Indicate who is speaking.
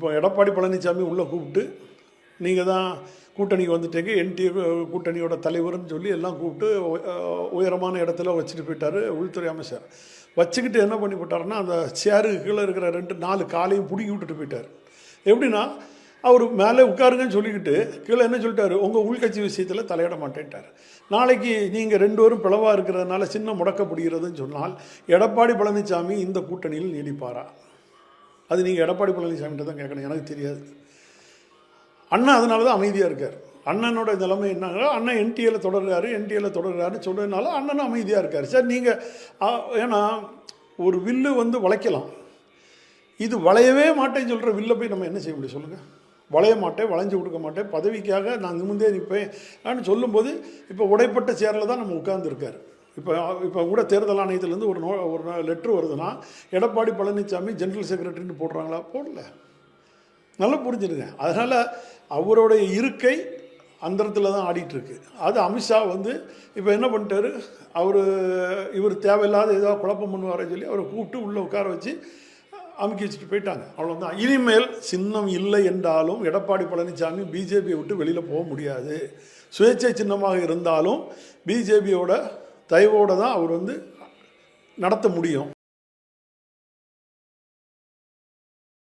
Speaker 1: இப்போ எடப்பாடி பழனிசாமி உள்ளே கூப்பிட்டு நீங்கள் தான் கூட்டணிக்கு வந்துட்டீங்க என்டி கூட்டணியோட தலைவர்னு சொல்லி எல்லாம் கூப்பிட்டு உயரமான இடத்துல வச்சுட்டு போயிட்டார் உள்துறை அமைச்சர். வச்சுக்கிட்டு என்ன பண்ணி போட்டாருன்னா அந்த சேருக்கு கீழே இருக்கிற ரெண்டு நாலு காலையும் பிடுங்கி விட்டுட்டு போயிட்டார். எப்படின்னா அவர் மேலே உட்காருங்கன்னு சொல்லிக்கிட்டு கீழே என்ன சொல்லிட்டாரு உங்கள் உள்கட்சி விஷயத்தில் தலையிட மாட்டேன்ட்டார். நாளைக்கு நீங்கள் ரெண்டு பேரும் பிளவாக இருக்கிறதுனால சின்ன முடக்கப்படுகிறதுன்னு சொன்னால் எடப்பாடி பழனிசாமி இந்த கூட்டணியில் நீடிப்பாரா? அது நீங்கள் எடப்பாடி பழனிசாமிகிட்ட தான் கேட்கணும். எனக்கு தெரியாது. அண்ணன் அதனால தான் அமைதியாக இருக்கார். அண்ணனோட நிலைமை என்னங்க அண்ணன் என்டிஏல தொடர்றாரு என்டிஏல தொடர்றாருன்னு சொல்கிறதுனால அண்ணனும் அமைதியாக இருக்கார். சார் நீங்கள் ஏன்னா ஒரு வில்லு வந்து வளைக்கலாம். இது வளையவே மாட்டேன்னு சொல்கிற வில்லை போய் நம்ம என்ன செய்ய முடியும் சொல்லுங்கள் வளைய மாட்டேன் வளைஞ்சு கொடுக்க மாட்டேன். பதவிக்காக நான் நிமிந்தே நிற்பேன். அப்படின்னு சொல்லும்போது இப்போ உடைப்பட்ட சேரில் தான் நம்ம உட்கார்ந்துருக்காரு. இப்போ இப்போ கூட தேர்தல் ஆணையத்திலேருந்து ஒரு நோ ஒரு லெட்ரு வருதுன்னா எடப்பாடி பழனிசாமி ஜென்ரல் செக்ரட்டரின்னு போடுறாங்களா? போடல. நல்லா புரிஞ்சுடுங்க. அதனால் அவருடைய இருக்கை அந்தரத்தில் தான் ஆடிட்டுருக்கு. அது அமித்ஷா வந்து இப்போ என்ன பண்ணிட்டாரு? அவர் இவர் தேவையில்லாத ஏதோ குழப்பம் பண்ணுவார்னு சொல்லி அவரை கூப்பிட்டு உள்ளே உட்கார வச்சு அமுக்கி வச்சுட்டு போயிட்டாங்க. அவ்வளோதான் இனிமேல் சின்னம் இல்லை என்றாலும் எடப்பாடி பழனிசாமி பிஜேபியை விட்டு வெளியில் போக முடியாது. சுயேட்சை சின்னமாக இருந்தாலும் பிஜேபியோட தயவோடு தான் அவர் வந்து நடத்த முடியும்.